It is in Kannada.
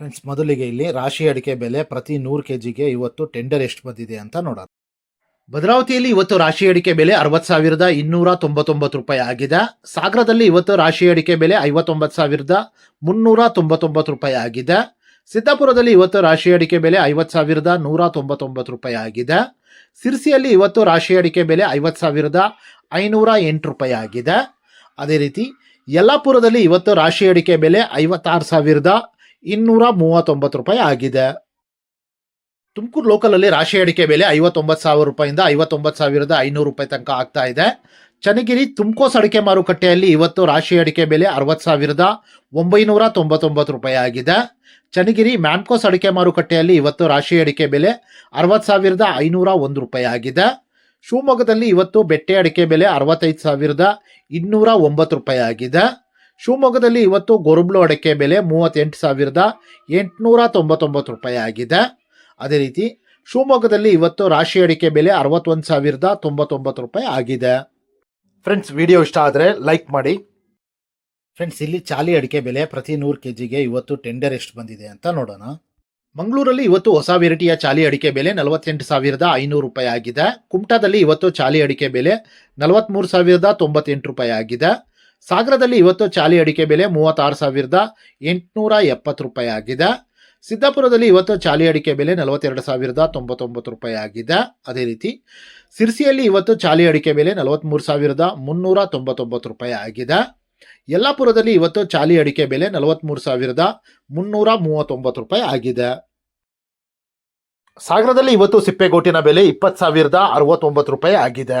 ಫ್ರೆಂಡ್ಸ್ ಮೊದಲಿಗೆ ಇಲ್ಲಿ ರಾಶಿ ಅಡಿಕೆ ಬೆಲೆ ಪ್ರತಿ ನೂರು ಕೆ ಜಿಗೆ ಇವತ್ತು ಟೆಂಡರ್ ಎಷ್ಟು ಬಂದಿದೆ ಅಂತ ನೋಡೋಣ. ಭದ್ರಾವತಿಯಲ್ಲಿ ಇವತ್ತು ರಾಶಿ ಅಡಿಕೆ ಬೆಲೆ ಅರವತ್ತು ಸಾವಿರದ ಇನ್ನೂರ ತೊಂಬತ್ತೊಂಬತ್ತು ರೂಪಾಯಿ ಆಗಿದೆ. ಸಾಗರದಲ್ಲಿ ಇವತ್ತು ರಾಶಿ ಅಡಿಕೆ ಬೆಲೆ ಐವತ್ತೊಂಬತ್ತು ಸಾವಿರದ ಮುನ್ನೂರ ತೊಂಬತ್ತೊಂಬತ್ತು ರೂಪಾಯಿ ಆಗಿದೆ. ಸಿದ್ದಾಪುರದಲ್ಲಿ ಇವತ್ತು ರಾಶಿ ಅಡಿಕೆ ಬೆಲೆ ಐವತ್ತು ಸಾವಿರದ ನೂರ ತೊಂಬತ್ತೊಂಬತ್ತು ರೂಪಾಯಿ ಆಗಿದೆ. ಸಿರ್ಸಿಯಲ್ಲಿ ಇವತ್ತು ರಾಶಿ ಅಡಿಕೆ ಬೆಲೆ ಐವತ್ತು ಸಾವಿರದ ಐನೂರ ಎಂಟು ರೂಪಾಯಿ ಆಗಿದೆ. ಅದೇ ರೀತಿ ಯಲ್ಲಾಪುರದಲ್ಲಿ ಇವತ್ತು ರಾಶಿ ಅಡಿಕೆ ಬೆಲೆ ಐವತ್ತಾರು ಸಾವಿರದ ಇನ್ನೂರ ಮೂವತ್ತೊಂಬತ್ತು ರೂಪಾಯಿ ಆಗಿದೆ. ತುಮಕೂರು ಲೋಕಲಲ್ಲಿ ರಾಶಿ ಅಡಿಕೆ ಬೆಲೆ ಐವತ್ತೊಂಬತ್ತು ಸಾವಿರ ರೂಪಾಯಿಂದ ಐವತ್ತೊಂಬತ್ತು ಸಾವಿರದ ಐನೂರು ರೂಪಾಯಿ ತನಕ ಆಗ್ತಾ ಇದೆ. ಚನ್ನಗಿರಿ ತುಮಕೋಸ್ ಅಡಿಕೆ ಮಾರುಕಟ್ಟೆಯಲ್ಲಿ ಇವತ್ತು ರಾಶಿ ಅಡಿಕೆ ಬೆಲೆ ಅರವತ್ತು ಸಾವಿರದ ಒಂಬೈನೂರ ತೊಂಬತ್ತೊಂಬತ್ತು ರೂಪಾಯಿ ಆಗಿದೆ. ಚನ್ನಗಿರಿ ಮ್ಯಾನ್ಕೋಸ್ ಅಡಿಕೆ ಮಾರುಕಟ್ಟೆಯಲ್ಲಿ ಇವತ್ತು ರಾಶಿ ಅಡಿಕೆ ಬೆಲೆ ಅರವತ್ತು ಸಾವಿರದ ಐನೂರ ಒಂದು ರೂಪಾಯಿ ಆಗಿದೆ. ಶಿವಮೊಗ್ಗದಲ್ಲಿ ಇವತ್ತು ಬೆಟ್ಟೆ ಅಡಿಕೆ ಬೆಲೆ ಅರವತ್ತೈದು ಸಾವಿರದ ಇನ್ನೂರ ಒಂಬತ್ತು ರೂಪಾಯಿ ಆಗಿದೆ. ಶಿವಮೊಗ್ಗದಲ್ಲಿ ಇವತ್ತು ಗೊರುಬ್ಳು ಅಡಿಕೆ ಬೆಲೆ ಮೂವತ್ತೆಂಟು ಸಾವಿರದ ಎಂಟುನೂರ ತೊಂಬತ್ತೊಂಬತ್ತು ರೂಪಾಯಿ ಆಗಿದೆ. ಅದೇ ರೀತಿ ಶಿವಮೊಗ್ಗದಲ್ಲಿ ಇವತ್ತು ರಾಶಿ ಅಡಿಕೆ ಬೆಲೆ ಅರವತ್ತೊಂದು ಸಾವಿರದ ತೊಂಬತ್ತೊಂಬತ್ತು ರೂಪಾಯಿ ಆಗಿದೆ. ಫ್ರೆಂಡ್ಸ್ ವಿಡಿಯೋ ಇಷ್ಟ ಆದರೆ ಲೈಕ್ ಮಾಡಿ. ಫ್ರೆಂಡ್ಸ್ ಇಲ್ಲಿ ಚಾಲಿ ಅಡಿಕೆ ಬೆಲೆ ಪ್ರತಿ ನೂರು ಕೆ ಜಿಗೆ ಇವತ್ತು ಟೆಂಡರ್ ಎಷ್ಟು ಬಂದಿದೆ ಅಂತ ನೋಡೋಣ. ಮಂಗಳೂರಲ್ಲಿ ಇವತ್ತು ಹೊಸ ವೆರೈಟಿಯ ಚಾಲಿ ಅಡಿಕೆ ಬೆಲೆ ನಲವತ್ತೆಂಟು ಸಾವಿರದ ಐನೂರು ರೂಪಾಯಿ ಆಗಿದೆ. ಕುಮಟಾದಲ್ಲಿ ಇವತ್ತು ಚಾಲಿ ಅಡಿಕೆ ಬೆಲೆ ನಲವತ್ತ್ಮೂರು ಸಾವಿರದ ತೊಂಬತ್ತೆಂಟು ರೂಪಾಯಿ ಆಗಿದೆ. ಸಾಗರದಲ್ಲಿ ಇವತ್ತು ಚಾಲಿ ಅಡಿಕೆ ಬೆಲೆ ಮೂವತ್ತಾರು ಸಾವಿರದ ಎಂಟುನೂರ ಎಪ್ಪತ್ತು ರೂಪಾಯಿ ಆಗಿದೆ. ಸಿದ್ದಾಪುರದಲ್ಲಿ ಇವತ್ತು ಚಾಲಿ ಅಡಿಕೆ ಬೆಲೆ ನಲವತ್ತೆರಡು ಸಾವಿರದ ತೊಂಬತ್ತೊಂಬತ್ತು ರೂಪಾಯಿ ಆಗಿದೆ. ಅದೇ ರೀತಿ ಸಿರ್ಸಿಯಲ್ಲಿ ಇವತ್ತು ಚಾಲಿ ಅಡಿಕೆ ಬೆಲೆ ನಲವತ್ತ್ಮೂರು ಸಾವಿರದ ಮುನ್ನೂರ ತೊಂಬತ್ತೊಂಬತ್ತು ರೂಪಾಯಿ ಆಗಿದೆ. ಯಲ್ಲಾಪುರದಲ್ಲಿ ಇವತ್ತು ಚಾಲಿ ಅಡಿಕೆ ಬೆಲೆ ನಲವತ್ತ್ಮೂರು ಸಾವಿರದ ಮುನ್ನೂರ ಮೂವತ್ತೊಂಬತ್ತು ರೂಪಾಯಿ ಆಗಿದೆ. ಸಾಗರದಲ್ಲಿ ಇವತ್ತು ಸಿಪ್ಪೆಗೋಟಿನ ಬೆಲೆ ಇಪ್ಪತ್ತು ಸಾವಿರದ ಅರವತ್ತೊಂಬತ್ತು ರೂಪಾಯಿ ಆಗಿದೆ.